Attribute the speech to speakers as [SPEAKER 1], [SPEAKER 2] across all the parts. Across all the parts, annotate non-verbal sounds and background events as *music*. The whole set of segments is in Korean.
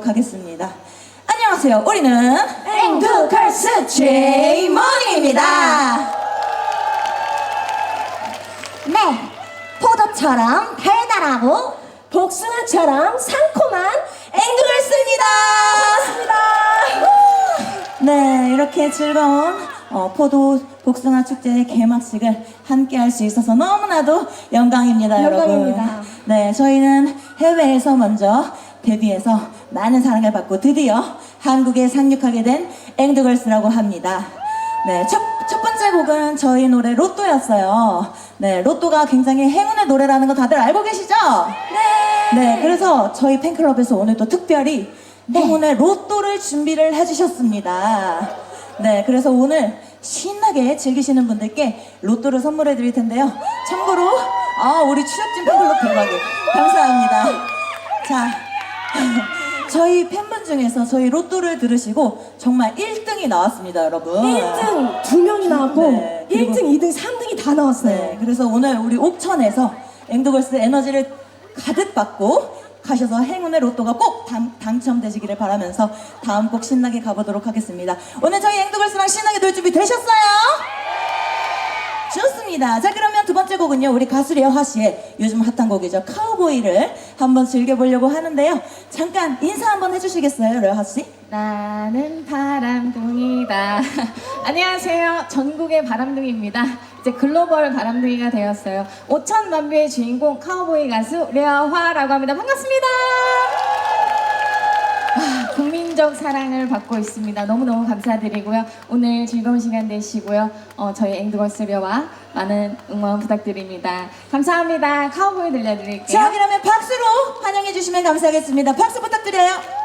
[SPEAKER 1] 올리도록 하겠습니다. 안녕하세요. 우리는 앵두걸스 제이머니입니다.
[SPEAKER 2] 네 포도처럼 달달하고 복숭아처럼 상콤한
[SPEAKER 1] 앵두걸스입니다. 네, 이렇게 즐거운 어, 포도 복숭아 축제의 개막식을 함께 할 수 있어서 너무나도 영광입니다,
[SPEAKER 2] 영광입니다.
[SPEAKER 1] 여러분. 네, 저희는 해외에서 먼저 데뷔해서 많은 사랑을 받고 드디어 한국에 상륙하게 된 앵두걸스라고 합니다. 네, 첫, 첫 번째 곡은 저희 노래 로또였어요. 네, 로또가 굉장히 행운의 노래라는 거 다들 알고 계시죠? 네. 네, 그래서 저희 팬클럽에서 오늘 또 특별히 행운의 로또를 준비를 해주셨습니다. 네, 그래서 오늘 신나게 즐기시는 분들께 로또를 선물해 드릴 텐데요. 참고로, 아, 우리 취업진 팬클럽 대박이. 감사합니다. 자, *laughs* 저희 팬분 중에서 저희 로또를 들으시고 정말 1등이 나왔습니다, 여러분.
[SPEAKER 3] 1등 두 명이 나왔고
[SPEAKER 1] 네, 그리고-
[SPEAKER 3] 1등, 2등, 3등이 다 나왔어요.
[SPEAKER 1] 네, 그래서 오늘 우리 옥천에서 앵두걸스 에너지를 가득 받고 가셔서 행운의 로또가 꼭 당, 당첨되시기를 바라면서 다음 곡 신나게 가보도록 하겠습니다. 오늘 저희 앵두걸스랑 신나게 놀 준비 되셨어요? 좋습니다. 자 그러면 두 번째 곡은요. 우리 가수 레화 씨의 요즘 핫한 곡이죠. 카우보이를 한번 즐겨보려고 하는데요. 잠깐 인사 한번 해주시겠어요, 레화 씨?
[SPEAKER 4] 나는 바람둥이다. *laughs* 안녕하세요. 전국의 바람둥이입니다.
[SPEAKER 5] 이제 글로벌 바람둥이가 되었어요. 5천만 뷰의 주인공 카우보이 가수 려화라고 합니다. 반갑습니다. 무한정 사랑을 받고 있습니다. 너무너무 감사드리고요. 오늘 즐거운 시간 되시고요. 어, 저희 앵드걸스려와 많은 응원 부탁드립니다. 감사합니다. 카우보이 들려드릴게요.
[SPEAKER 3] 자, 그러면 박수로 환영해 주시면 감사하겠습니다. 박수 부탁드려요.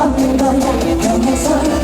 [SPEAKER 1] 없는 건 변해서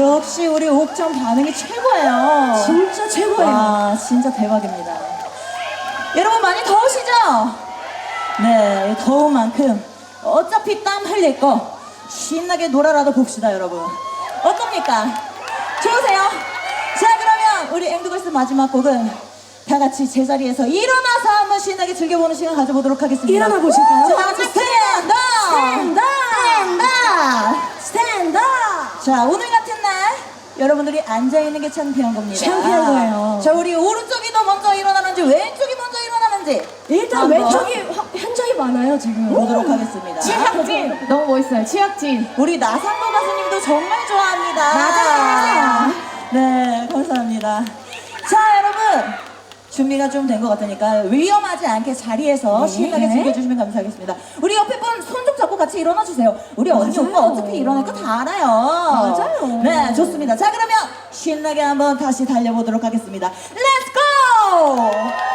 [SPEAKER 1] 역시 우리 옥정 반응이 최고예요.
[SPEAKER 3] 진짜 최고예요.
[SPEAKER 1] 와, 진짜 대박입니다. 여러분 많이 더우시죠? 네, 더운 만큼 어차피 땀 흘릴 거 신나게 놀아라도 봅시다, 여러분. 어떻습니까? 좋으세요? 자, 그러면 우리 앵두걸스 마지막 곡은 다 같이 제자리에서 일어나서 한번 신나게 즐겨보는 시간 가져보도록 하겠습니다.
[SPEAKER 3] 일어나 보실까요?
[SPEAKER 1] 자, 다 같이 스탠드!
[SPEAKER 3] 스탠드!
[SPEAKER 1] 스탠드!
[SPEAKER 3] 스탠드!
[SPEAKER 1] 자 오늘 여러분들이 앉아있는 게 창피한 겁니다
[SPEAKER 3] 창피한 거예요.
[SPEAKER 1] 자 우리 오른쪽이 더 먼저 일어나는지 왼쪽이 먼저 일어나는지
[SPEAKER 3] 일단
[SPEAKER 1] 한번
[SPEAKER 3] 왼쪽이 확- 현저히 많아요, 지금.
[SPEAKER 1] 보도록 하겠습니다
[SPEAKER 5] 치혁진 너무 멋있어요. 치혁진.
[SPEAKER 1] 우리 나상도 가수님도 정말 좋아합니다
[SPEAKER 5] 맞아요.
[SPEAKER 1] 네 감사합니다 자 여러분 준비가 좀 된 것 같으니까 위험하지 않게 자리에서 신나게 즐겨주시면 감사하겠습니다. 우리 같이 일어나 주세요. 우리 언니
[SPEAKER 3] 맞아요.
[SPEAKER 1] 오빠 어차피 일어날 거 다 알아요.
[SPEAKER 3] 맞아요.
[SPEAKER 1] 네, 좋습니다. 자, 그러면 신나게 한번 다시 달려보도록 하겠습니다. Let's go!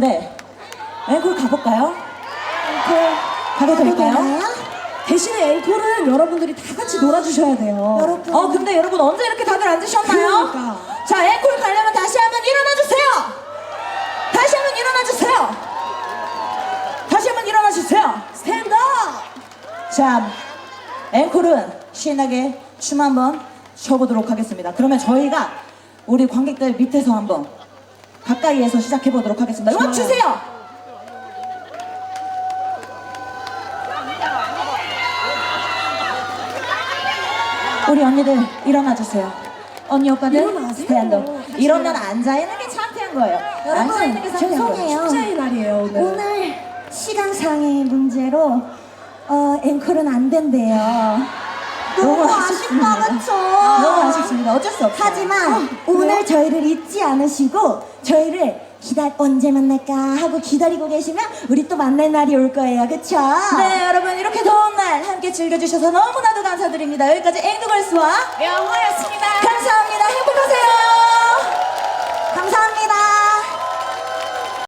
[SPEAKER 1] 했는데 앵콜 가볼까요? 앵콜 가도 될까요?
[SPEAKER 3] 대신에 앵콜은 여러분들이 다 같이 놀아주셔야 돼요.
[SPEAKER 1] 여러분. 어 근데 여러분 언제 이렇게 다들 앉으셨나요?
[SPEAKER 3] 그러니까.
[SPEAKER 1] 자 앵콜 가려면 다시 한번 일어나 주세요. 다시 한번 일어나 주세요. 다시 한번 일어나 주세요.
[SPEAKER 3] 스탠드업!
[SPEAKER 1] 자 앵콜은 신나게 춤 한번 춰보도록 하겠습니다. 그러면 저희가 우리 관객들 밑에서 한번 가까이에서 시작해 보도록 하겠습니다. 음악. 주세요. 우리 언니들 일어나 주세요. 언니 오빠들
[SPEAKER 3] 일어나세요.
[SPEAKER 1] 스탠드. 이러면 앉아 있는 게 창피한 거예요. 앉아 있는 게 창피한 거예요.
[SPEAKER 6] 죄송해요.
[SPEAKER 3] 축제의 날이에요, 오늘.
[SPEAKER 6] 오늘 시간상의 문제로 어, 앵콜은 안 된대요.
[SPEAKER 1] 너무.
[SPEAKER 6] 아쉽다, 그쵸?
[SPEAKER 1] 너무 아쉽습니다. 어쩔 수 없어요.
[SPEAKER 6] 하지만 오늘 저희를 잊지 않으시고 저희를 기다 언제 만날까 하고 기다리고 계시면 우리 또 만날 날이 올 거예요, 그쵸?
[SPEAKER 1] 네 여러분 이렇게 더운 날 함께 즐겨주셔서 너무나도 감사드립니다 여기까지 앵두걸스와
[SPEAKER 5] 영화였습니다.
[SPEAKER 1] 감사합니다 행복하세요